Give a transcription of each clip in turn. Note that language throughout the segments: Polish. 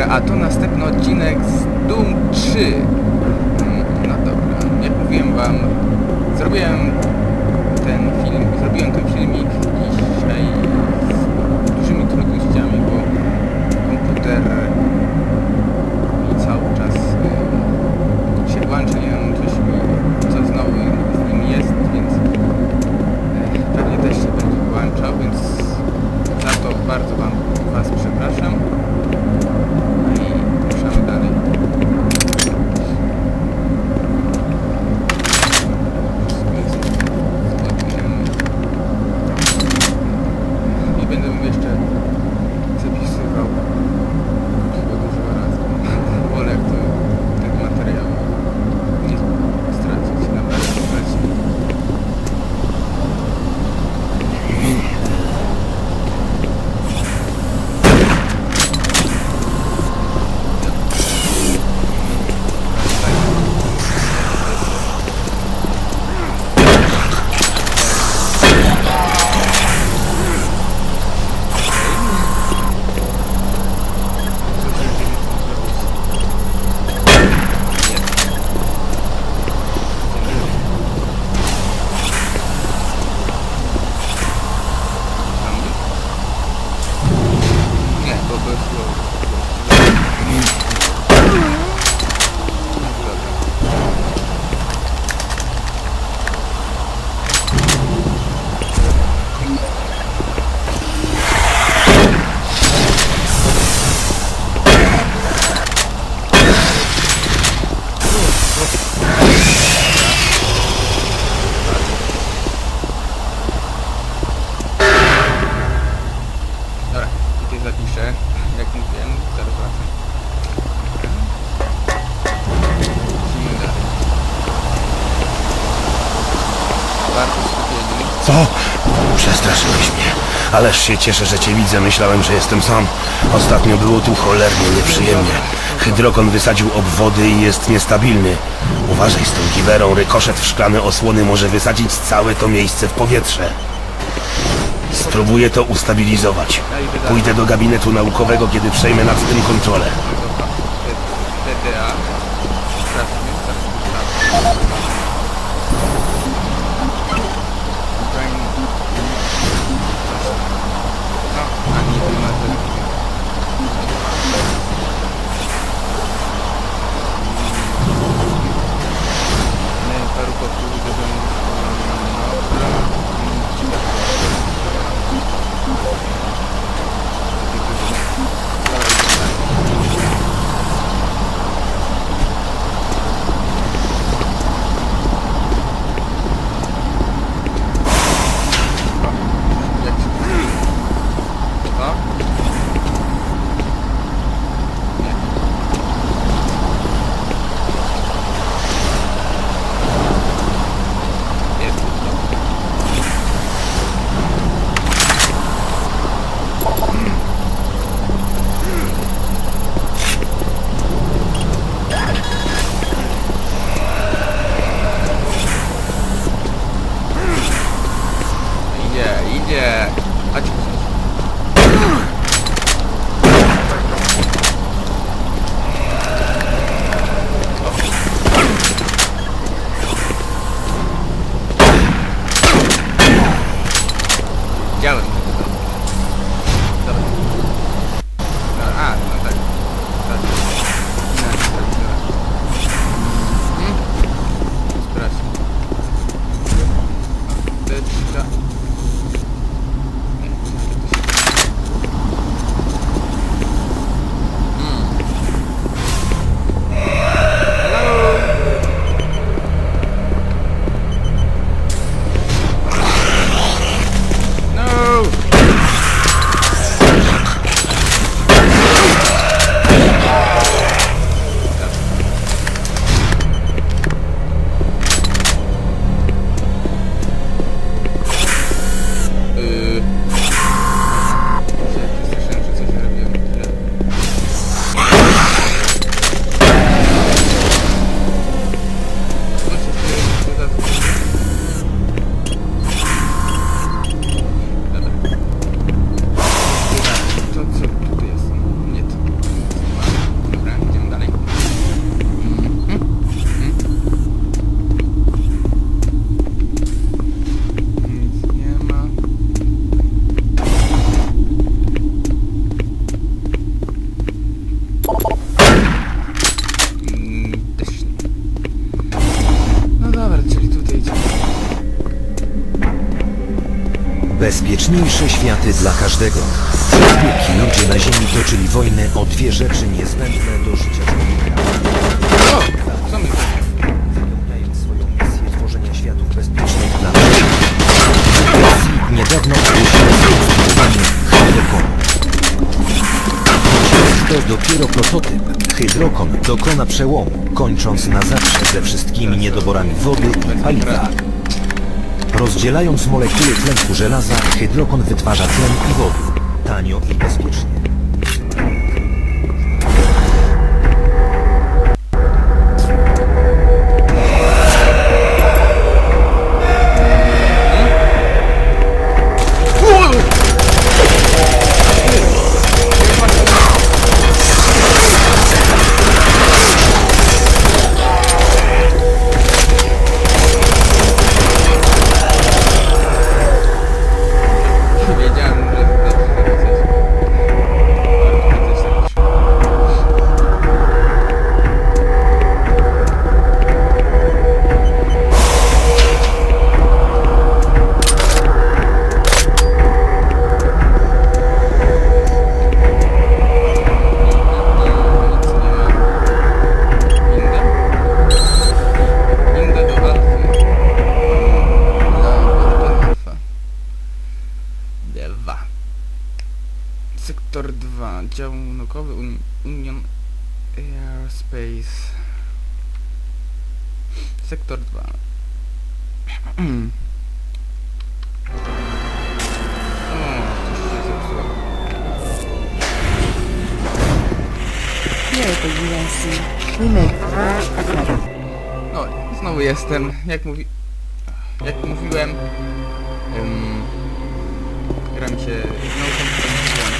A to następny odcinek z Doom 3. się cieszę, że cię widzę. Myślałem, że jestem sam. Ostatnio było tu cholernie nieprzyjemnie. Hydrokon wysadził obwody i jest niestabilny. Uważaj z tą giwerą. Rykoszet w szklane osłony może wysadzić całe to miejsce w powietrze. Spróbuję to ustabilizować. Pójdę do gabinetu naukowego, kiedy przejmę nad tym kontrolę. Bezpieczniejsze światy dla każdego. Dopóki ludzie na Ziemi toczyli wojnę o dwie rzeczy niezbędne do życia człowieka. O! Co mi to? Wypełniając swoją misję tworzenia światów bezpiecznych dla wszystkich. Niedawno to dopiero prototyp, Hydrokon dokona przełomu, kończąc na zawsze ze wszystkimi niedoborami wody i paliwa. Rozdzielając molekuły tlenku żelaza, hydrokon wytwarza tlen i wodę. Tanio i bezpiecznie. Better. No, znowu jestem. Jak mówi... Jak mówiłem... Um, gram się... No, komputer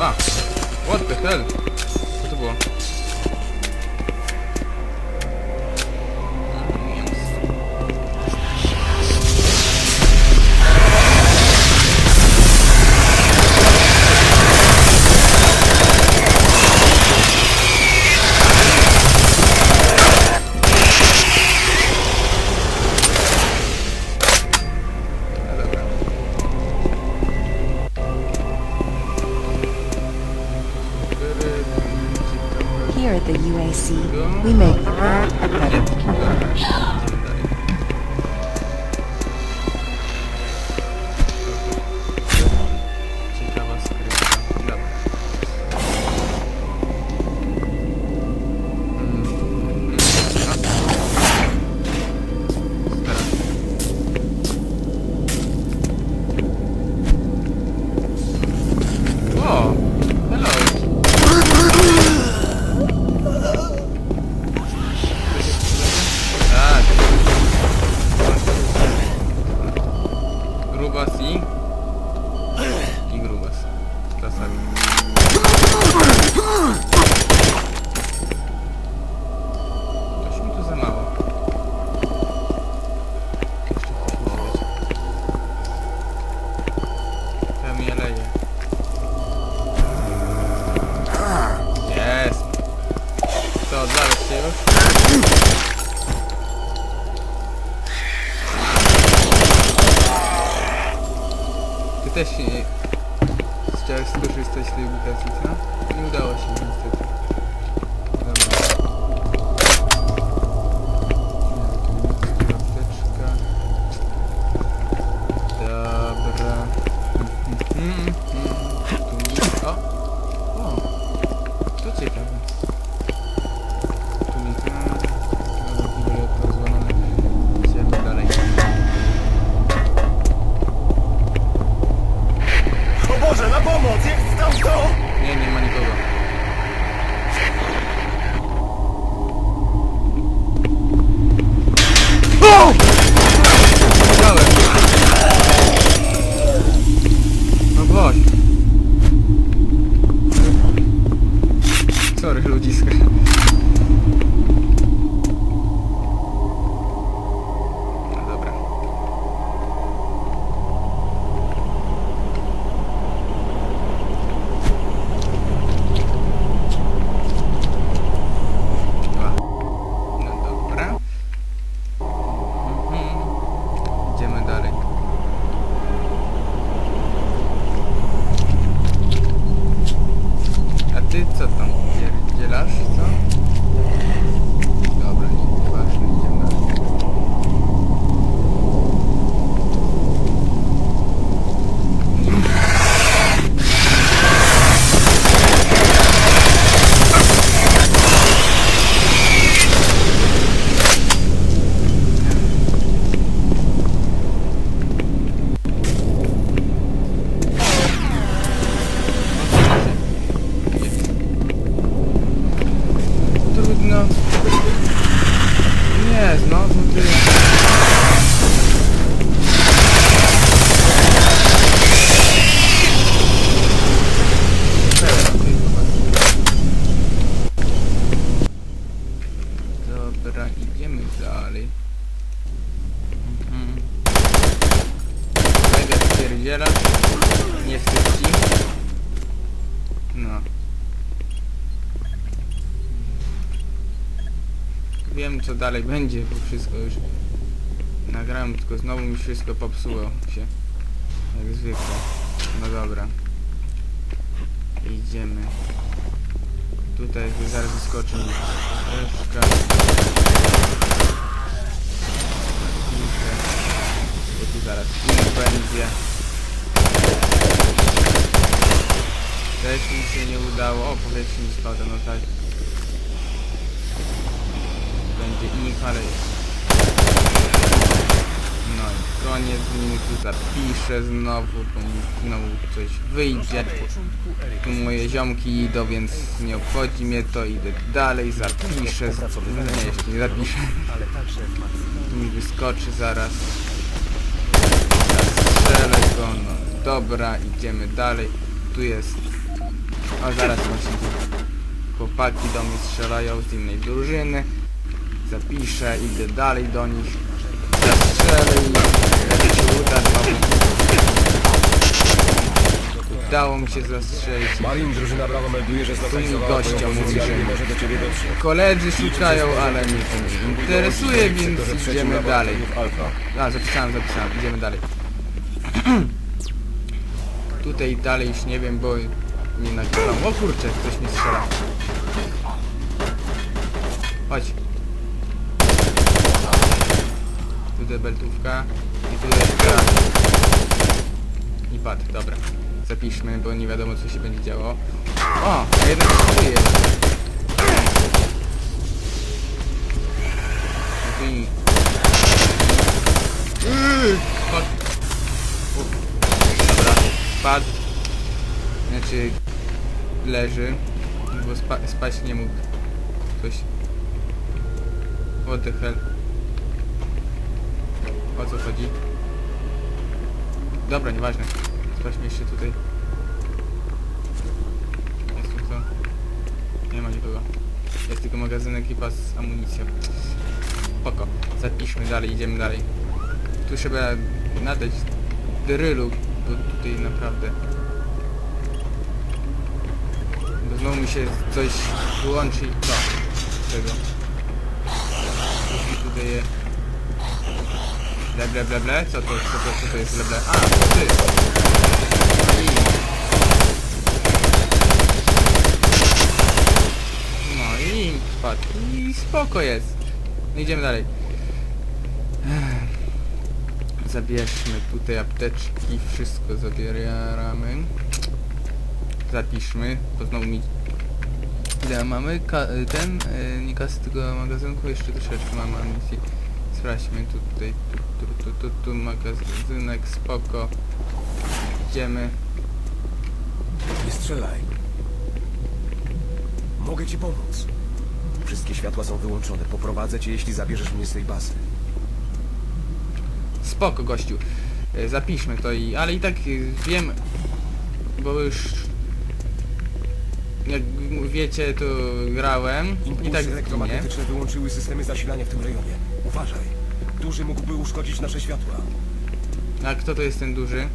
A! What the hell? Co to było? Gracie. We make a better place. です stwierdziela. Nie ci. No. Wiem co dalej będzie, bo wszystko już nagrałem, tylko znowu mi wszystko popsuło się. Jak zwykle. No dobra. Idziemy. Tutaj zaraz wyskoczy mi. Bo tu zaraz film będzie. Też mi się nie udało. O, powietrze mi spada, no tak. Będzie ich, ale... No i koniec minuty zapiszę znowu, bo mi znowu coś wyjdzie. Tu moje ziomki idą, więc nie obchodzi mnie to, idę dalej, zapiszę. No nie, jeszcze nie zapiszę. Tu mi wyskoczy zaraz. Strzelę go, no dobra, idziemy dalej. Tu jest... O, zaraz właśnie chłopaki do mnie strzelają z innej drużyny. Zapiszę, idę dalej do nich. Zastrzelę i jak się uda. Udało mi się zastrzelić. Marin, drużyna Brawo melduje, że zlokalizowała gościa mówi, że koledzy szukają, ale mnie to nie interesuje, więc idziemy dalej. A, zapisałem, zapisałem, idziemy dalej. Tutaj dalej już nie wiem, bo nie nagrywam. O kurczę, ktoś mi strzela. Chodź. Tu beltówka i tu jeszcze... I pad, dobra. Zapiszmy, bo nie wiadomo co się będzie działo. O, a jednak żyje. I- Yy. Dobra, spadł. Znaczy, leży, bo spa spać nie mógł. Coś. What the hell? O co chodzi? Dobra, nieważne. Sprawdźmy jeszcze tutaj. Jest tu kto? Nie ma nikogo. Jest tylko magazynek i pas z amunicją. Spoko. Zapiszmy dalej, idziemy dalej. Tu trzeba nadać drylu, bo tutaj naprawdę... Znowu mi się coś wyłączy co? Tego. I tutaj je... Ble ble? Co to, co to, co to jest ble ble? A, ty! No i... No i spadł. I spoko jest. No idziemy dalej. Zabierzmy tutaj apteczki, wszystko zabieramy. Zapiszmy, bo znowu mi... Ile mamy? Ka ten, e, nie kasy tego magazynku, jeszcze troszeczkę mamy amunicji. Sprawdźmy tutaj, tu, tu, tu, tu, tu magazynek, spoko. Idziemy. Nie strzelaj. Mogę ci pomóc. Wszystkie światła są wyłączone. Poprowadzę cię, jeśli zabierzesz mnie z tej bazy. Spoko, gościu. E, Zapiszmy to i... Ale i tak e, wiem... Bo już... Jak wiecie, to grałem i tak Impulsy zginie. elektromagnetyczne wyłączyły systemy zasilania w tym rejonie. Uważaj. Duży mógłby uszkodzić nasze światła. A kto to jest ten duży?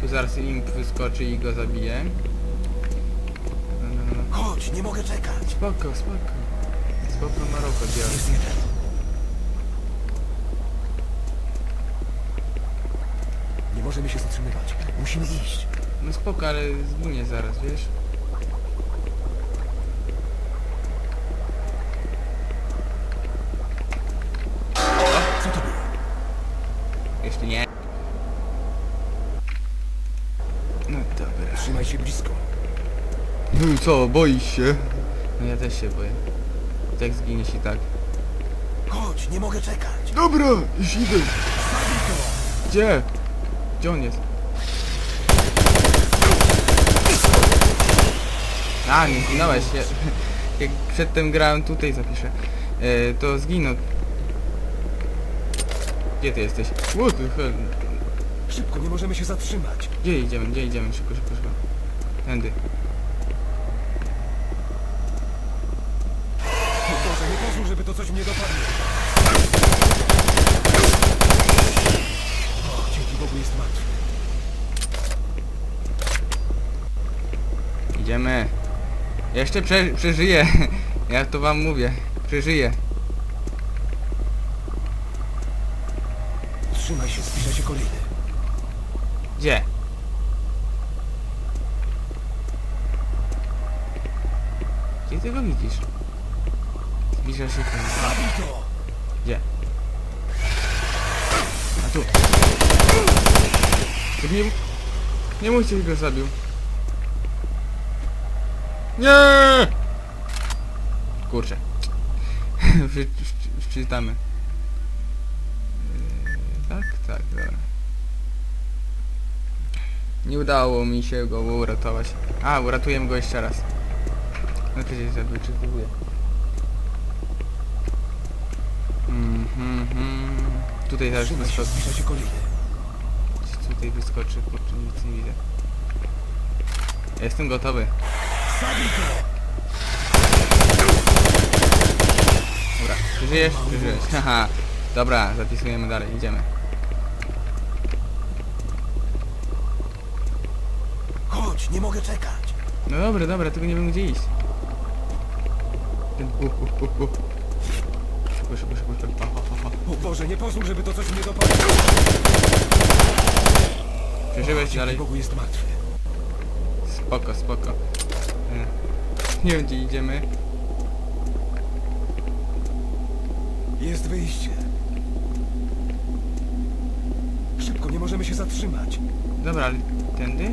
Tu zaraz imp wyskoczy i go zabije. No, no, no. Chodź, nie mogę czekać. Spoko, spoko. Spoko Maroko działa. Jest jeden. Nie możemy się zatrzymywać. Musimy iść. No spoko, ale zginie zaraz, wiesz? Co to było? Jeszcze nie. No dobra. Trzymaj się blisko. No i co, boisz się? No ja też się boję. I tak zginiesz i tak. Chodź, nie mogę czekać. Dobra, już idę. Gdzie? Gdzie on jest? A, nie zginąłeś. Ja, jak przedtem grałem tutaj zapiszę. E, to zginął. Gdzie ty jesteś? What the hell? Szybko, nie możemy się zatrzymać. Gdzie idziemy? Gdzie idziemy? Szybko, szybko, szybko. Tędy. Boże, nie pozwól, żeby to coś mnie dopadło. O, dzięki Bogu jest martwy. Idziemy. Jeszcze prze, przeżyję. Ja to wam mówię. Przeżyję. Trzymaj się, zbliża się kolejny. Gdzie? Gdzie ty go widzisz? Zbliża się. Zabij to! Gdzie? A tu. Nie, nie mówcie, że go zabił. Nie! Kurczę. Wczy- wczy- Wczytamy. Yy, tak, tak, dobra. Nie udało mi się go uratować. A, uratujemy go jeszcze raz. No przecież ja wyczekuję. Mhm, mhm. Tutaj zaraz Trzymaj się, wyskoczy. zbliża się kolejny. Tutaj wyskoczy, kurczę, nic nie widzę. Jestem gotowy. Zabij to! Dobra, przeżyjesz? Przeżyjesz. Haha. Dobra, zapisujemy dalej, idziemy. Chodź, nie mogę czekać. No dobra, dobra, tylko nie wiem gdzie iść. Szybko, szybko, szybko, szybko. Ha, ha, ha. O Boże, nie pozwól, żeby to coś mnie dopadło. Przeżyłeś Dzięki dalej? Bogu jest martwy. Spoko, spoko. Nie wiem gdzie idziemy. Jest wyjście. Szybko, nie możemy się zatrzymać. Dobra, ale tędy?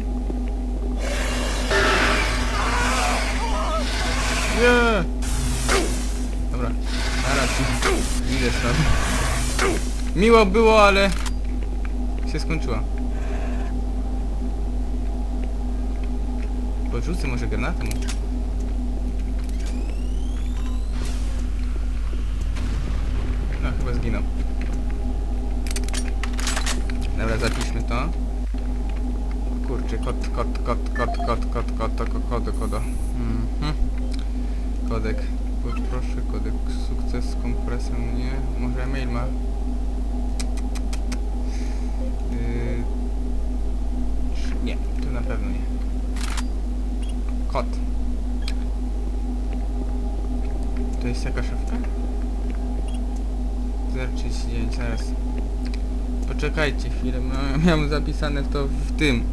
Nie! Dobra, zaraz idę stąd. Miło było, ale się skończyło. Podrzucę może granatę mu. Chyba zginął. Dobra, zapiszmy to. Kurczę, kod, kod, kod, kod, kod, kod, kod, kod, kod, kodo. Mhm. Kodek. Kod, proszę, kodek sukces z kompresją, nie? Może mail ma? Yy... Nie, to na pewno nie. Kod. To jest jaka szafka? 039, zaraz. Poczekajcie chwilę, miałem zapisane to w tym,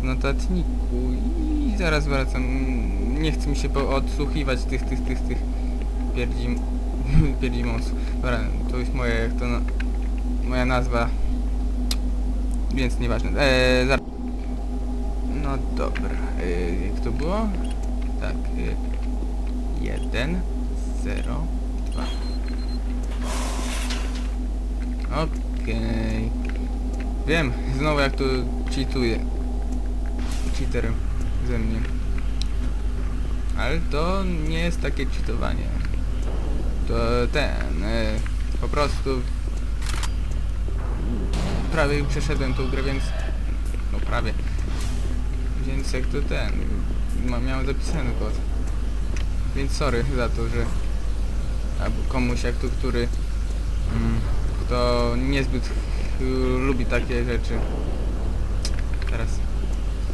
w notatniku i zaraz wracam. Nie chcę mi się odsłuchiwać tych, tych, tych, tych pierdzim, pierdzimonsów. Dobra, to jest moje, jak to na, moja nazwa, więc nieważne. Eee, zar- no dobra, eee, jak to było? Tak, eee, jeden, zero, dwa. Okej. Wiem, znowu jak to cheatuje. Cheater ze mnie. Ale to nie jest takie cheatowanie. To ten, e, po prostu prawie przeszedłem tą grę, więc no prawie. Więc jak to ten, miałem zapisany kod. Więc sorry za to, że albo komuś jak to, który mm, kto niezbyt y, lubi takie rzeczy. Teraz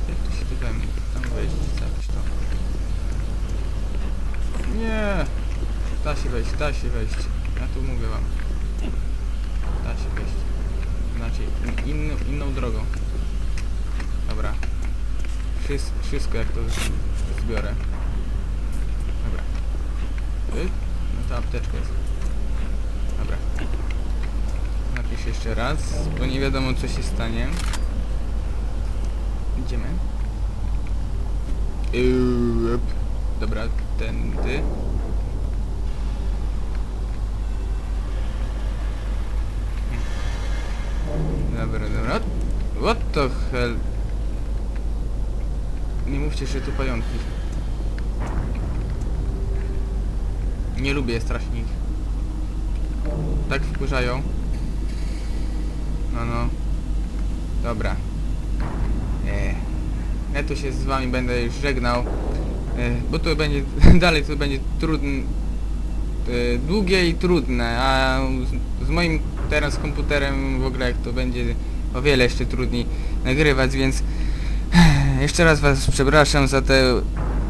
jak to się tutaj tam wejść, zabić to. Nie! Da się wejść, da się wejść. Ja tu mówię wam. Da się wejść. Znaczy in- inną, inną drogą. Dobra. Wszystko, wszystko jak to zbiorę. Dobra. No ta apteczka jest. Dobra. Napisz jeszcze raz, bo nie wiadomo co się stanie. Idziemy. Yy, Dobra, tędy. Dobra, dobra. What the hell? Nie mówcie, że tu pająki. Nie lubię strasznie ich. Tak wkurzają. No no. Dobra. E, ja tu się z wami będę już żegnał. E, bo to będzie dalej to będzie trudne. E, długie i trudne, a z moim teraz komputerem w ogóle jak to będzie o wiele jeszcze trudniej nagrywać, więc jeszcze raz was przepraszam za te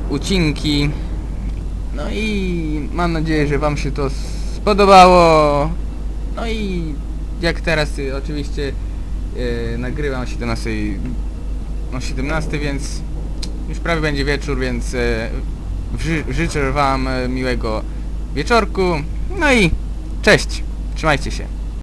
ucinki. No i mam nadzieję, że wam się to spodobało. No i jak teraz y, oczywiście y, nagrywam o 17, o 17, więc już prawie będzie wieczór, więc y, ży życzę wam miłego wieczorku. No i cześć, trzymajcie się.